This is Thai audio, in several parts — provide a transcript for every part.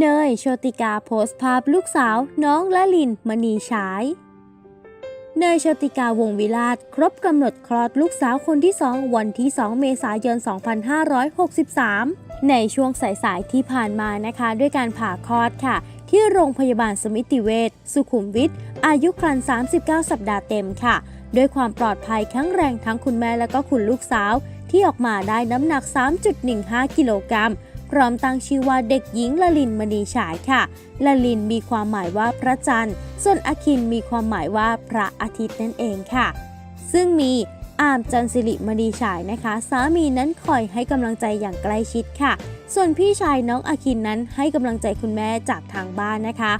เนยโชติกาโพสต์ภาพลูกสาว น้องละลินมณีฉาย เนยโชติกาวงวิลาศครบกำหนดคลอดลูกสาวคนที่ 2 วันที่ 2 เมษายน 2563 ในช่วงสายๆที่ผ่านมานะคะ ด้วยการผ่าคลอดค่ะ ที่โรงพยาบาลสมิติเวชสุขุมวิทอายุครรภ์39 สัปดาห์เต็มค่ะ ด้วยความปลอดภัยแข็งแรงทั้งคุณแม่และก็คุณลูกสาว ที่ออกมาได้น้ำหนัก 3.15 กิโลกรัม พร้อมตั้งชื่อว่าเด็กหญิงละลินมณีฉายค่ะละลินมีความหมายว่าพระจันทร์ ส่วนอคินมีความหมายว่าพระอาทิตย์นั่นเองค่ะ ซึ่งมีอามจันสิริมณีฉายนะคะ สามีนั้นคอยให้กำลังใจอย่างใกล้ชิดค่ะ ส่วนพี่ชายน้องอาคินนั้นให้กำลังใจคุณแม่จากทางบ้านนะคะ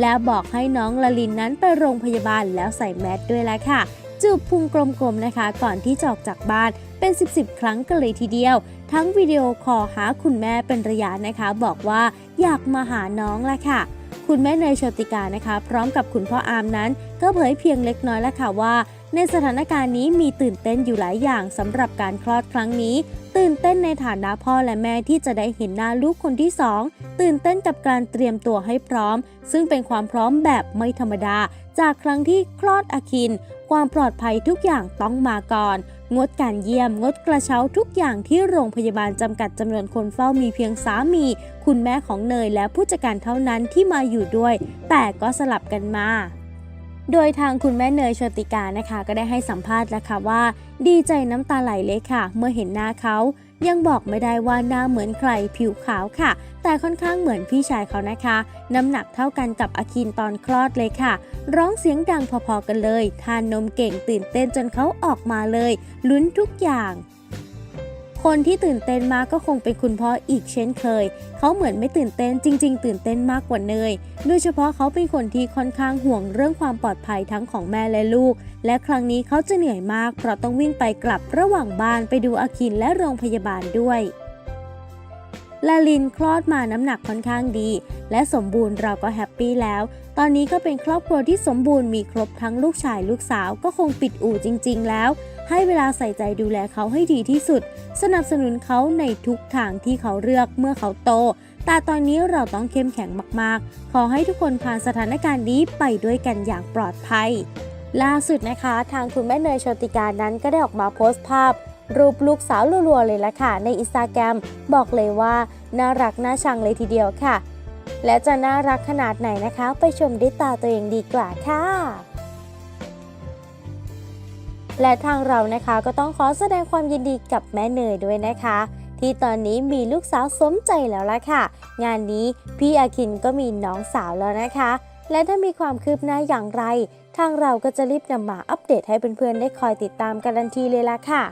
แล้วบอกให้น้องละลินนั้นไปโรงพยาบาลแล้วใส่แมสด้วยแล้วค่ะ จูบพุงกลมๆนะคะ ก่อนที่จะออกจากบ้านเป็น 10บๆครั้งกันเลยทีเดียว ทั้งวิดีโอคอลหาคุณแม่เป็นระยะนะคะ บอกว่าอยากมาหาน้องละค่ะ คุณแม่เนยโชติกานะคะ พร้อมกับคุณพ่ออามนั้น ก็เผยเพียงเล็กน้อยแล้วค่ะว่า ในสถานการณ์นี้มีตื่นเต้นอยู่หลายอย่างสำหรับการคลอดครั้งนี้ ตื่นเต้นในฐานะพ่อและแม่ที่จะได้เห็นหน้าลูกคนที่สองตื่นเต้นกับการเตรียมตัวให้พร้อม ซึ่งเป็นความพร้อมแบบไม่ธรรมดา จากครั้งที่คลอดอาคิน ความปลอดภัยทุกอย่างต้องมาก่อน งดการเยี่ยม งดกระเช้าทุกอย่างที่โรงพยาบาลจำกัดจำนวนคนเฝ้ามีเพียงสามี คุณแม่ของเนยและผู้จัดการเท่านั้นที่มาอยู่ด้วย แต่ก็สลับกันมา โดยทางคุณแม่เนยโชติกานะคะ ก็ได้ให้สัมภาษณ์แล้วค่ะว่า ดีใจน้ำตาไหลเลยค่ะ เมื่อเห็นหน้าเขายังบอกไม่ได้ว่าหน้าเหมือนใครผิวขาวค่ะ แต่ค่อนข้างเหมือนพี่ชายเขานะคะ น้ำหนักเท่ากันกับอาคินตอนคลอดเลยค่ะ ร้องเสียงดังพอๆกันเลย ทานนมเก่งตื่นเต้นจนเขาออกมาเลย ลุ้นทุกอย่าง คนที่ตื่นเต้นมากก็คงเป็นคุณพ่ออีกเช่นเคย เขาเหมือนไม่ตื่นเต้นจริง ๆ ตื่นเต้นมากกว่าเนย โดยเฉพาะเขาเป็นคนที่ค่อนข้างห่วงเรื่องความปลอดภัยทั้งของแม่และลูก และครั้งนี้เขาจะเหนื่อยมาก เพราะต้องวิ่งไปกลับระหว่างบ้านไปดูอาคินและโรงพยาบาลด้วยลาลินคลอดมาน้ำหนักค่อนข้างดี และสมบูรณ์เราก็แฮปปี้แล้ว ตอนนี้ก็เป็นครอบครัวที่สมบูรณ์มีครบทั้งลูกชายลูกสาวก็คงปิดอู่จริง ๆ แล้ว ให้เวลาใส่ใจดูแลเขาให้ดีที่สุด สนับสนุนเขาในทุกทางที่เขาเลือกเมื่อเขาโต แต่ตอนนี้เราต้องเข้มแข็งมากๆ ขอให้ทุกคนผ่านสถานการณ์นี้ไปด้วยกันอย่างปลอดภัย ล่าสุดนะคะ ทางคุณแม่เนยโชติการนั้นก็ได้ออกมาโพสต์ภาพรูปลูกสาวรัวๆเลยละค่ะในอินสตาแกรมบอกเลยว่า น่ารักน่าชังเลยทีเดียวค่ะ และจะน่ารักขนาดไหนนะคะ ไปชมด้วยตาตัวเองดีกว่าค่ะ และทางเรานะคะก็ต้องขอแสดงความยินดีกับแม่เนยด้วยนะคะ ที่ตอนนี้มีลูกสาวสมใจแล้วล่ะค่ะ งานนี้พี่อาคินก็มีน้องสาวแล้วนะคะ และถ้ามีความคืบหน้าอย่างไร ทางเราก็จะรีบนำมาอัปเดตให้เพื่อนๆได้คอยติดตามกันทันทีเลยล่ะค่ะ